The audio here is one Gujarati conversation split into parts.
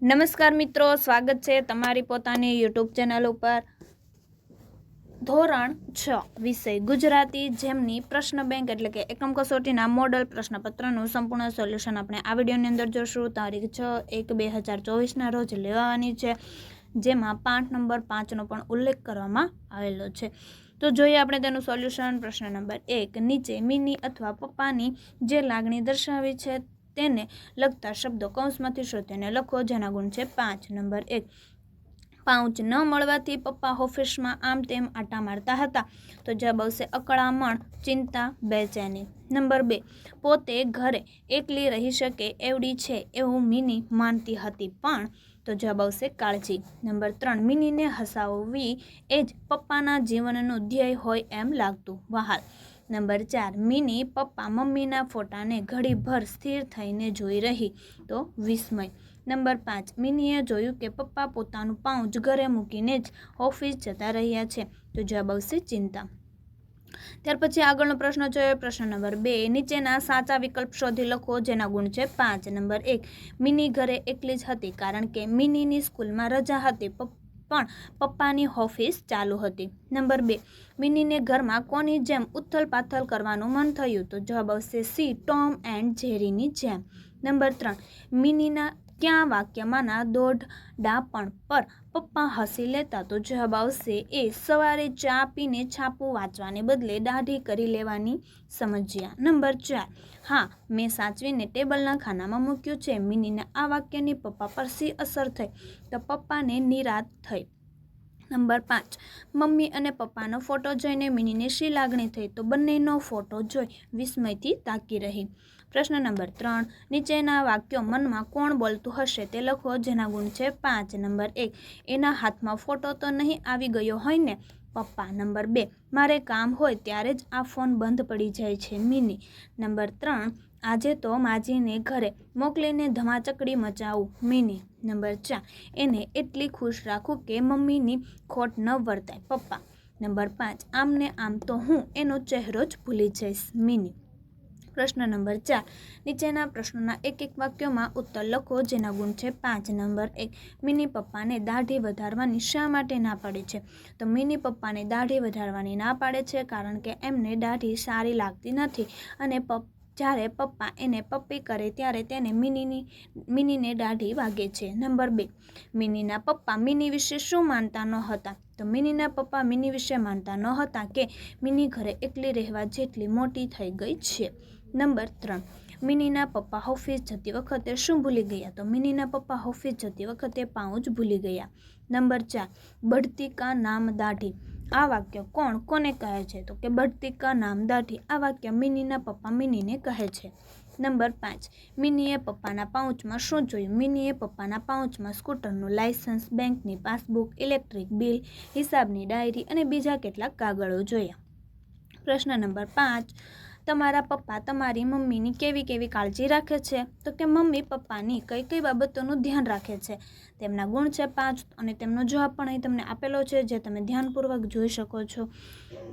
નમસ્કાર મિત્રો, સ્વાગત છે તમારી પોતાની યુટ્યુબ ચેનલ ઉપર. ધોરણ છ વિષય ગુજરાતી જેમની પ્રશ્ન બેંક એટલે કે એકમ કસોટીના મોડલ પ્રશ્નપત્રનું સંપૂર્ણ સોલ્યુશન આપણે આ વિડીયોની અંદર જોશું. તારીખ છ એક બે હજાર ચોવીસના રોજ લેવાની છે, જેમાં પાંચ નંબર પાંચનો પણ ઉલ્લેખ કરવામાં આવેલો છે. તો જોઈએ આપણે તેનું સોલ્યુશન. પ્રશ્ન નંબર એક, નીચે મિની અથવા પપ્પાની જે લાગણી દર્શાવી છે તેને લગતા શબ્દો કૌંસમાંથી શોધીને લખો, જેના ગુણ છે પાંચ. નંબર એક, પાઉચ ન મળવાથી પપ્પા ઓફિસમાં આમ તેમ આટા મારતા હતા. તો જવાબ આવશે, અકળામણ, ચિંતા, બેચેની. નંબર બે, પોતે ઘરે એકલી રહી શકે એવડી છે એવું મિની માનતી હતી પણ. તો જવાબ આવશે, કાળજી. નંબર ત્રણ, મિનીને હસાવવી એ જ પપ્પાના જીવનનું ધ્યેય હોય એમ લાગતું. વહાલ નંબર ચાર, મિની પપ્પા મમ્મીના ફોટાને ઘડીભર સ્થિર થઈને જોઈ રહી તો વિસ્મય. નંબર પાંચ, મિનીએ જોયું કે પપ્પા પોતાનું પાઉચ ઘરે મૂકીને જ ઓફિસ જતા રહ્યા છે. તો જવાબ આવશે ચિંતા. ત્યાર પછી આગળનો પ્રશ્ન છે પ્રશ્ન નંબર બે, નીચેના સાચા વિકલ્પ શોધી લખો જેના ગુણ છે પાંચ. નંબર એક, મિની ઘરે એકલી જ હતી કારણ કે મિનીની સ્કૂલમાં રજા હતી. પણ પપ્પાની ઓફિસ ચાલુ હતી. નંબર બે, મિનીને ઘરમાં કોની જેમ ઉથલ પાથલ કરવાનું મન થયું તો જવાબ આવશે સી, ટોમ એન્ડ ઝેરીની જેમ. નંબર ત્રણ, મિનીના ક્યાં વાક્યમાંના દોઢ ડાપણ પર પપ્પા હસી લેતા તો જવાબ આવશે એ સવારે ચા પીને છાપું વાંચવાને બદલે દાઢી કરી લેવાની સમજ્યા. નંબર ચાર. હા, મેં સાચવીને ટેબલના ખાનામાં મૂક્યું છે. મિનીના આ વાક્યની પપ્પા પર સી અસર થઈ. તો પપ્પાને નિરાત થઈ. નંબર પાંચ. મમ્મી અને પપ્પાનો ફોટો જોઈને મિનીને શી લાગણી થઈ? તો બંનેનો ફોટો જોઈ વિસ્મયથી તાકી રહી. પ્રશ્ન નંબર ત્રણ. નીચેના વાક્યો મનમાં કોણ બોલતું હશે તે લખો, જેના ગુણ છે પાંચ. નંબર એક. એના હાથમાં ફોટો તો નહીં આવી ગયો હોય ને? પપ્પા. નંબર બે. મારે કામ હોય ત્યારે જ આ ફોન બંધ પડી જાય છે, મિની. નંબર ત્રણ. આજે તો માજીને ઘરે મોકલીને ધમાચકડી મચાવું, મિની નંબર ચાર. એને એટલી ખુશ રાખું કે મમ્મીની ખોટ ન વર્તાય, પપ્પા. નંબર પાંચ, આમને આમ તો હું એનો ચહેરો જ ભૂલી જઈશ, મિની. પ્રશ્ન નંબર ચાર, નીચેના પ્રશ્નોના એક એક વાક્યોમાં ઉત્તર લખો, જેના ગુણ છે પાંચ. નંબર એક, મિની પપ્પાને દાઢી વધારવાની શા માટે ના પાડે છે? તો મિની પપ્પાને દાઢી વધારવાની ના પાડે છે કારણ કે એમને દાઢી સારી લાગતી નથી અને પપ્પા જ્યારે પપ્પા એને પપ્પી કરે ત્યારે તેને મિનીની, મિનીને દાઢી વાગે છે. નંબર બે, મિનીના પપ્પા મિની વિશે શું માનતા ન હતા? તો મિનીના પપ્પા મિની વિશે માનતા ન હતા કે મિની ઘરે એકલી રહેવા જેટલી મોટી થઈ ગઈ છે. નંબર ત્રણ મિનીના પપ્પા ઓફિસ જતી વખતે શું ભૂલી ગયા? તો મિનીના પપ્પા ઓફિસ જતી વખતે પાઉચ ભૂલી ગયા. નંબર ચાર બઢતી કા નામ દાઢી. આ વાક્ય કોણ કોને કહે છે? તો કે બઢતી કા નામ દાઢી. આ વાક્ય મિનીના પપ્પા મિનીને કહે છે. નંબર પાંચ, મિનીએ પપ્પાના પાઉચમાં શું જોયું? મિનીએ પપ્પાના પાઉચમાં સ્કૂટરનું લાયસન્સ, બેંકની પાસબુક, ઇલેક્ટ્રિક બિલ, હિસાબની ડાયરી અને બીજા કેટલાક કાગળો જોયા. પ્રશ્ન નંબર પાંચ તમારા પપ્પા તમારી મમ્મીની કેવી કેવી કાળજી રાખે છે? તો કે મમ્મી પપ્પાની કઈ કઈ બાબતોનું ધ્યાન રાખે છે? તેમના ગુણ છે પાંચ અને તેમનો જવાબ પણ અહીં તમને આપેલો છે, જે તમે ધ્યાનપૂર્વક જોઈ શકો છો.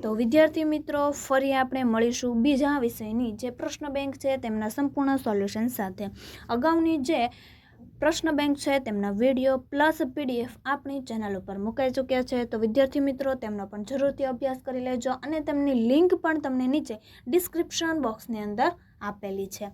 તો વિદ્યાર્થી મિત્રો, ફરી આપણે મળીશું બીજા વિષયની જે પ્રશ્ન બેંક છે તેમના સંપૂર્ણ સોલ્યુશન સાથે. અગાઉની જે પ્રશ્ન બેંક છે, તેમના વીડિયો પ્લસ પીડીએફ આપણી ચેનલ ઉપર મુકાઈ ચૂક્યા છે. તો વિદ્યાર્થી મિત્રો, તેમનો પણ જરૂરથી અભ્યાસ કરી લેજો અને તેમની લિંક પણ તમને નીચે ડિસ્ક્રિપ્શન બોક્સની અંદર આપેલી છે.